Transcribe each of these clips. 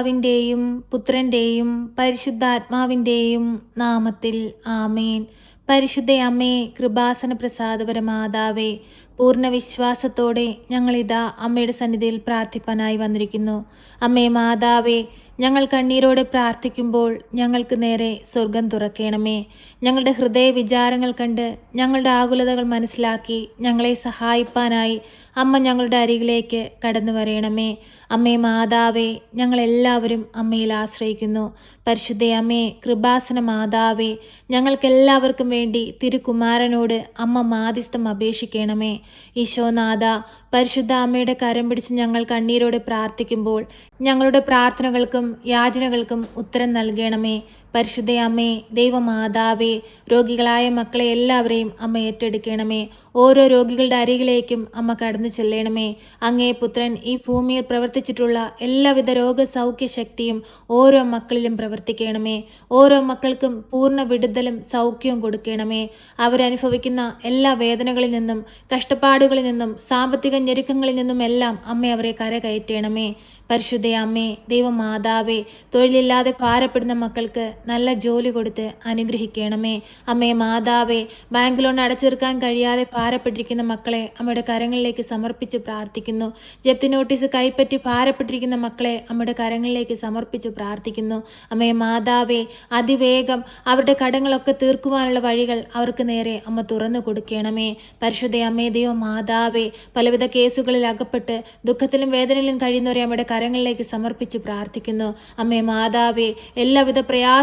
പിതാവിന്റെയും പുത്രന്റെയും പരിശുദ്ധാത്മാവിന്റെയും നാമത്തിൽ ആമേൻ. പരിശുദ്ധ അമ്മേ കൃപാസന പ്രസാദപരമാതാവേ പൂർണ വിശ്വാസത്തോടെ ഞങ്ങളിതാ അമ്മയുടെ സന്നിധിയിൽ പ്രാർത്ഥിപ്പാനായി വന്നിരിക്കുന്നു. അമ്മേ മാതാവേ ഞങ്ങൾ കണ്ണീരോടെ പ്രാർത്ഥിക്കുമ്പോൾ ഞങ്ങൾക്ക് നേരെ സ്വർഗം തുറക്കണമേ. ഞങ്ങളുടെ ഹൃദയ വിചാരങ്ങൾ കണ്ട് ഞങ്ങളുടെ ആകുലതകൾ മനസ്സിലാക്കി ഞങ്ങളെ സഹായിപ്പാനായി അമ്മ ഞങ്ങളുടെ അരികിലേക്ക് കടന്നു വരയണമേ അമ്മേ മാതാവേ ഞങ്ങളെല്ലാവരും അമ്മയിൽ ആശ്രയിക്കുന്നു. പരിശുദ്ധ അമ്മേ കൃപാസന മാതാവേ ഞങ്ങൾക്കെല്ലാവർക്കും വേണ്ടി തിരുകുമാരനോട് അമ്മ മാധ്യസ്ഥം അപേക്ഷിക്കണമേ. ഈശോനാഥ പരിശുദ്ധ അമ്മയുടെ കരം പിടിച്ച് ഞങ്ങൾ കണ്ണീരോടെ പ്രാർത്ഥിക്കുമ്പോൾ ഞങ്ങളുടെ പ്രാർത്ഥനകൾക്കും യാചനകൾക്കും ഉത്തരം നൽകണമേ. പരിശുദ്ധ അമ്മേ ദൈവമാതാവേ രോഗികളായ മക്കളെ എല്ലാവരെയും അമ്മ ഏറ്റെടുക്കണമേ. ഓരോ രോഗികളുടെ അരികിലേക്കും അമ്മ കടന്നു ചെല്ലണമേ. അങ്ങേ പുത്രൻ ഈ ഭൂമിയിൽ പ്രവർത്തിച്ചിട്ടുള്ള എല്ലാവിധ രോഗസൗഖ്യ ശക്തിയും ഓരോ മക്കളിലും പ്രവർത്തിക്കണമേ. ഓരോ മക്കൾക്കും പൂർണ വിടുതലും സൗഖ്യവും കൊടുക്കണമേ. അവരനുഭവിക്കുന്ന എല്ലാ വേദനകളിൽ നിന്നും കഷ്ടപ്പാടുകളിൽ നിന്നും സാമ്പത്തിക ഞെരുക്കങ്ങളിൽ നിന്നും എല്ലാം അമ്മ അവരെ കരകയറ്റണമേ. പരിശുദ്ധയമ്മേ ദൈവമാതാവേ തൊഴിലില്ലാതെ ഭാരപ്പെടുന്ന മക്കൾക്ക് നല്ല ജോലി കൊടുത്ത് അനുഗ്രഹിക്കണമേ. അമ്മേ മാതാവേ ബാങ്ക് ലോൺ അടച്ചെടുക്കാൻ കഴിയാതെ ഭാരപ്പെട്ടിരിക്കുന്ന മക്കളെ അമ്മയുടെ കരങ്ങളിലേക്ക് സമർപ്പിച്ച് പ്രാർത്ഥിക്കുന്നു. ജപ്തി നോട്ടീസ് കൈപ്പറ്റി ഭാരപ്പെട്ടിരിക്കുന്ന മക്കളെ അമ്മയുടെ കരങ്ങളിലേക്ക് സമർപ്പിച്ച് പ്രാർത്ഥിക്കുന്നു. അമ്മേ മാതാവേ അതിവേഗം അവരുടെ കടങ്ങളൊക്കെ തീർക്കുവാനുള്ള വഴികൾ അവർക്ക് നേരെ അമ്മ തുറന്നു കൊടുക്കണമേ. പരിശുദ്ധ അമ്മേ ദൈവ മാതാവേ പലവിധ കേസുകളിൽ അകപ്പെട്ട് ദുഃഖത്തിലും വേദനയിലും കഴിയുന്നവരെ അമ്മയുടെ കരങ്ങളിലേക്ക് സമർപ്പിച്ച് പ്രാർത്ഥിക്കുന്നു. അമ്മേ മാതാവേ എല്ലാവിധ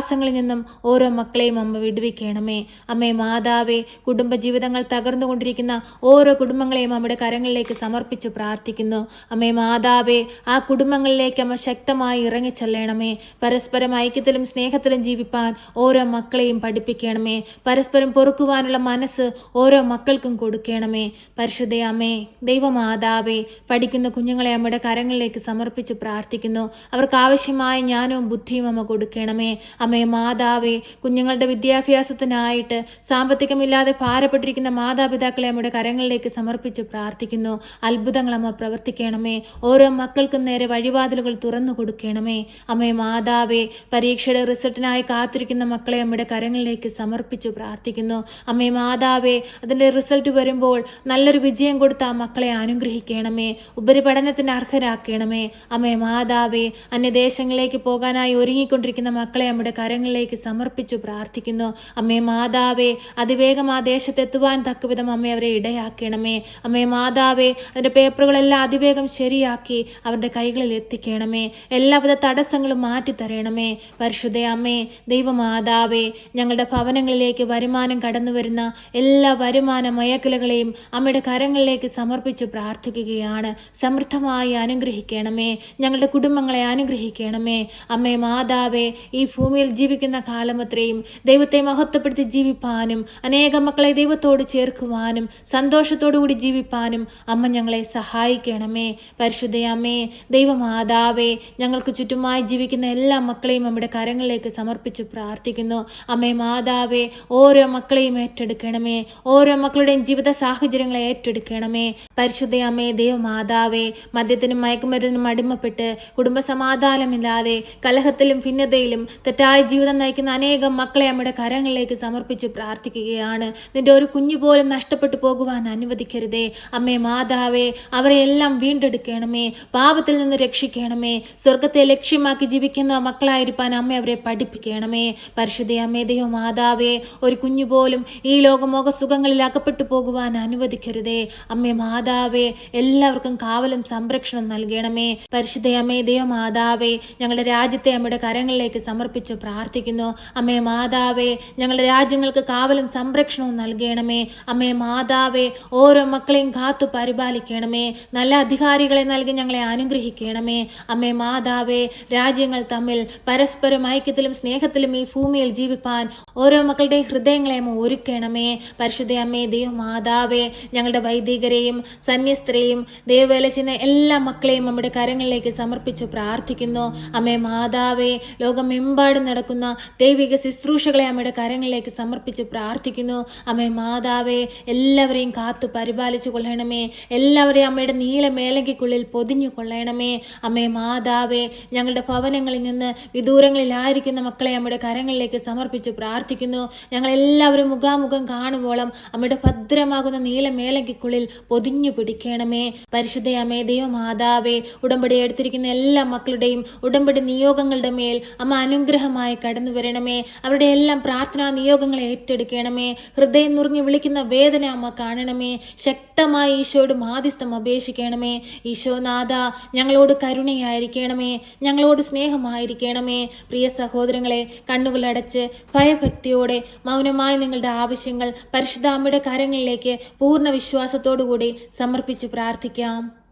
പ്രയാസങ്ങളിൽ നിന്നും ഓരോ മക്കളെയും അമ്മ വിടുവിക്കണമേ. അമ്മേ മാതാവേ കുടുംബജീവിതങ്ങൾ തകർന്നുകൊണ്ടിരിക്കുന്ന ഓരോ കുടുംബങ്ങളെയും അമ്മയുടെ കരങ്ങളിലേക്ക് സമർപ്പിച്ച് പ്രാർത്ഥിക്കുന്നു. അമ്മേ മാതാവേ ആ കുടുംബങ്ങളിലേക്ക് അമ്മ ശക്തമായി ഇറങ്ങിച്ചെല്ലണമേ. പരസ്പരം ഐക്യത്തിലും സ്നേഹത്തിലും ജീവിപ്പാൻ ഓരോ മക്കളെയും പഠിപ്പിക്കണമേ. പരസ്പരം പൊറുക്കുവാനുള്ള മനസ്സ് ഓരോ മക്കൾക്കും കൊടുക്കണമേ. പരിശുദ്ധ അമ്മേ ദൈവമാതാവേ പഠിക്കുന്ന കുഞ്ഞുങ്ങളെ അമ്മയുടെ കരങ്ങളിലേക്ക് സമർപ്പിച്ച് പ്രാർത്ഥിക്കുന്നു. അവർക്ക് ആവശ്യമായ ജ്ഞാനവും ബുദ്ധിയും അമ്മ കൊടുക്കണമേ. അമ്മേ മാതാവേ കുഞ്ഞുങ്ങളുടെ വിദ്യാഭ്യാസത്തിനായിട്ട് സാമ്പത്തികമില്ലാതെ ഭാരപ്പെട്ടിരിക്കുന്ന മാതാപിതാക്കളെ അമ്മയുടെ കരങ്ങളിലേക്ക് സമർപ്പിച്ച് പ്രാർത്ഥിക്കുന്നു. അത്ഭുതങ്ങൾ അമ്മ പ്രവർത്തിക്കണമേ. ഓരോ മക്കൾക്കും നേരെ വഴിവാതിലുകൾ തുറന്നു കൊടുക്കണമേ. അമ്മേ മാതാവേ പരീക്ഷയുടെ റിസൾട്ടിനായി കാത്തിരിക്കുന്ന മക്കളെ അമ്മയുടെ കരങ്ങളിലേക്ക് സമർപ്പിച്ച് പ്രാർത്ഥിക്കുന്നു. അമ്മേ മാതാവേ അതിന്റെ റിസൾട്ട് വരുമ്പോൾ നല്ലൊരു വിജയം കൊടുത്ത ആ മക്കളെ അനുഗ്രഹിക്കണമേ. ഉപരിപഠനത്തിന് അർഹരാക്കണമേ. അമ്മേ മാതാവേ അന്യദേശങ്ങളിലേക്ക് പോകാനായി ഒരുങ്ങിക്കൊണ്ടിരിക്കുന്ന മക്കളെ അമ്മയുടെ കരങ്ങളിലേക്ക് സമർപ്പിച്ചു പ്രാർത്ഥിക്കുന്നു. അമ്മേ മാതാവേ അതിവേഗം ആ ദേശത്തെത്തുവാൻ തക്കവിധം അമ്മേ അവരെ ഇടയാക്കണമേ. അമ്മേ മാതാവേ അതിന്റെ പേപ്പറുകളെല്ലാം അതിവേഗം ശരിയാക്കി അവരുടെ കൈകളിൽ എത്തിക്കണമേ. എല്ലാവിധ തടസ്സങ്ങളും മാറ്റിത്തരണമേ. പരിശുദ്ധ അമ്മേ ദൈവമാതാവേ ഞങ്ങളുടെ ഭവനങ്ങളിലേക്ക് വരുമാനം കടന്നു വരുന്ന എല്ലാ വരുമാന മയക്കലുകളെയും അമ്മയുടെ കരങ്ങളിലേക്ക് സമർപ്പിച്ചു പ്രാർത്ഥിക്കുകയാണ്. സമൃദ്ധമായി അനുഗ്രഹിക്കണമേ. ഞങ്ങളുടെ കുടുംബങ്ങളെ അനുഗ്രഹിക്കണമേ. അമ്മേ മാതാവേ ഈ ഭൂമിയിൽ ജീവിക്കുന്ന കാലമത്രയും ദൈവത്തെ മഹത്വപ്പെടുത്തി ജീവിപ്പാനും അനേകം മക്കളെ ദൈവത്തോട് ചേർക്കുവാനും സന്തോഷത്തോടു കൂടി ജീവിപ്പാനും അമ്മ ഞങ്ങളെ സഹായിക്കണമേ. പരിശുദ്ധയമ്മേ ദൈവമാതാവേ ഞങ്ങൾക്ക് ചുറ്റുമായി ജീവിക്കുന്ന എല്ലാ മക്കളെയും നമ്മുടെ കരങ്ങളിലേക്ക് സമർപ്പിച്ച് പ്രാർത്ഥിക്കുന്നു. അമ്മേ മാതാവേ ഓരോ മക്കളെയും ഏറ്റെടുക്കണമേ. ഓരോ മക്കളുടെയും ജീവിത സാഹചര്യങ്ങളെ ഏറ്റെടുക്കണമേ. പരിശുദ്ധയമ്മേ ദൈവമാതാവേ മദ്യത്തിനും മയക്കുമരുന്നിനും അടിമപ്പെട്ട് കുടുംബസമാധാനമില്ലാതെ കലഹത്തിലും ഭിന്നതയിലും തെറ്റായ ജീവിതം നയിക്കുന്ന അനേകം മക്കളെ അമ്മയുടെ കരങ്ങളിലേക്ക് സമർപ്പിച്ച് പ്രാർത്ഥിക്കുകയാണ്. നിന്റെ ഒരു കുഞ്ഞു പോലും നഷ്ടപ്പെട്ടു പോകുവാൻ അനുവദിക്കരുതേ. അമ്മേ മാതാവേ അവരെ എല്ലാം വീണ്ടെടുക്കണമേ. പാപത്തിൽ നിന്ന് രക്ഷിക്കണമേ. സ്വർഗത്തെ ലക്ഷ്യമാക്കി ജീവിക്കുന്ന മക്കളായിരിക്കാൻ അമ്മ അവരെ പഠിപ്പിക്കണമേ. പരിശുദ്ധ അമ്മേ ദൈവ മാതാവേ ഒരു കുഞ്ഞു പോലും ഈ ലോകമോക സുഖങ്ങളിൽ അകപ്പെട്ടു പോകുവാൻ അനുവദിക്കരുതേ. അമ്മേ മാതാവേ എല്ലാവർക്കും കാവലും സംരക്ഷണം നൽകണമേ. പരിശുദ്ധ അമ്മേ ദൈവ മാതാവേ ഞങ്ങളുടെ രാജ്യത്തെ അമ്മയുടെ കരങ്ങളിലേക്ക് സമർപ്പിച്ചു പ്രാർത്ഥിക്കുന്നു. അമ്മേ മാതാവേ ഞങ്ങളുടെ രാജ്യങ്ങൾക്ക് കാവലും സംരക്ഷണവും നൽകണമേ. അമ്മേ മാതാവേ ഓരോ മക്കളെയും കാത്തു പരിപാലിക്കണമേ. നല്ല അധികാരികളെ നൽകി ഞങ്ങളെ അനുഗ്രഹിക്കണമേ. അമ്മേ മാതാവേ രാജ്യങ്ങൾ തമ്മിൽ പരസ്പരം ഐക്യത്തിലും സ്നേഹത്തിലും ഈ ഭൂമിയിൽ ജീവിപ്പാൻ ഓരോ മക്കളുടെ ഹൃദയങ്ങളെ അമ്മ ഒരുക്കണമേ. പരിശുദ്ധ അമ്മേ ദൈവ മാതാവേ ഞങ്ങളുടെ വൈദികരെയും സന്യസ്തരെയും ദൈവവേല ചെയ്യുന്ന എല്ലാ മക്കളെയും നമ്മുടെ കരങ്ങളിലേക്ക് സമർപ്പിച്ചു പ്രാർത്ഥിക്കുന്നു. അമ്മേ മാതാവേ ലോകമെമ്പാടും നടക്കുന്ന നടക്കുന്ന ദൈവിക ശുശ്രൂഷകളെ അമ്മയുടെ കരങ്ങളിലേക്ക് സമർപ്പിച്ച് പ്രാർത്ഥിക്കുന്നു. അമ്മേ മാതാവേ എല്ലാവരെയും കാത്തു പരിപാലിച്ചു കൊള്ളണമേ. എല്ലാവരെയും അമ്മയുടെ നീല മേലങ്കിക്കുള്ളിൽ പൊതിഞ്ഞു കൊള്ളണമേ. അമ്മേ മാതാവേ ഞങ്ങളുടെ ഭവനങ്ങളിൽ നിന്ന് വിദൂരങ്ങളിലായിരിക്കുന്ന മക്കളെ അമ്മയുടെ കരങ്ങളിലേക്ക് സമർപ്പിച്ച് പ്രാർത്ഥിക്കുന്നു. ഞങ്ങളെല്ലാവരും മുഖാമുഖം കാണുവോളം അമ്മയുടെ ഭദ്രമാകുന്ന നീല മേലങ്കിക്കുള്ളിൽ പൊതിഞ്ഞു പിടിക്കണമേ. പരിശുദ്ധ അമ്മേ ദൈവമാതാവേ ഉടമ്പടി എടുത്തിരിക്കുന്ന എല്ലാ മക്കളുടെയും ഉടമ്പടി നിയോഗങ്ങളുടെ മേൽ അമ്മ അനുഗ്രഹമായി കടന്നു വരണമേ. അവരുടെ എല്ലാം പ്രാർത്ഥനാ നിയോഗങ്ങളെ ഏറ്റെടുക്കണമേ. ഹൃദയം നുറുങ്ങി വിളിക്കുന്ന വേദന അമ്മ കാണണമേ. ശക്തമായി ഈശോയോട് മാധ്യസ്ഥം അപേക്ഷിക്കണമേ. ഈശോനാഥ ഞങ്ങളോട് കരുണയായിരിക്കണമേ. ഞങ്ങളോട് സ്നേഹമായിരിക്കണമേ. പ്രിയ സഹോദരങ്ങളെ കണ്ണുകളടച്ച് ഭയഭക്തിയോടെ മൗനമായി നിങ്ങളുടെ ആവശ്യങ്ങൾ പരിശുദ്ധാമ്മയുടെ കരങ്ങളിലേക്ക് പൂർണ വിശ്വാസത്തോടുകൂടി സമർപ്പിച്ച് പ്രാർത്ഥിക്കാം.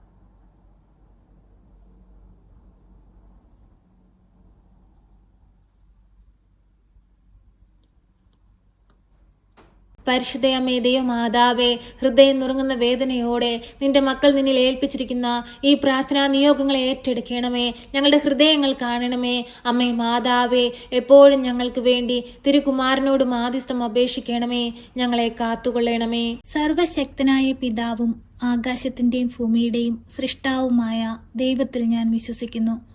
പരിശുദ്ധയമ്മേ ദൈവമാതാവേ ഹൃദയം നുറുങ്ങുന്ന വേദനയോടെ നിന്റെ മക്കൾ നിന്നിൽ ഏൽപ്പിച്ചിരിക്കുന്ന ഈ പ്രാർത്ഥനാ നിയോഗങ്ങളെ ഏറ്റെടുക്കണമേ. ഞങ്ങളുടെ ഹൃദയങ്ങൾ കാണണമേ. അമ്മേ മാതാവേ എപ്പോഴും ഞങ്ങൾക്ക് വേണ്ടി തിരുകുമാരനോട് മാധ്യസ്ഥം അപേക്ഷിക്കണമേ. ഞങ്ങളെ കാത്തുകൊള്ളണമേ. സർവശക്തനായ പിതാവും ആകാശത്തിന്റെയും ഭൂമിയുടെയും സൃഷ്ടാവുമായ ദൈവത്തിൽ ഞാൻ വിശ്വസിക്കുന്നു.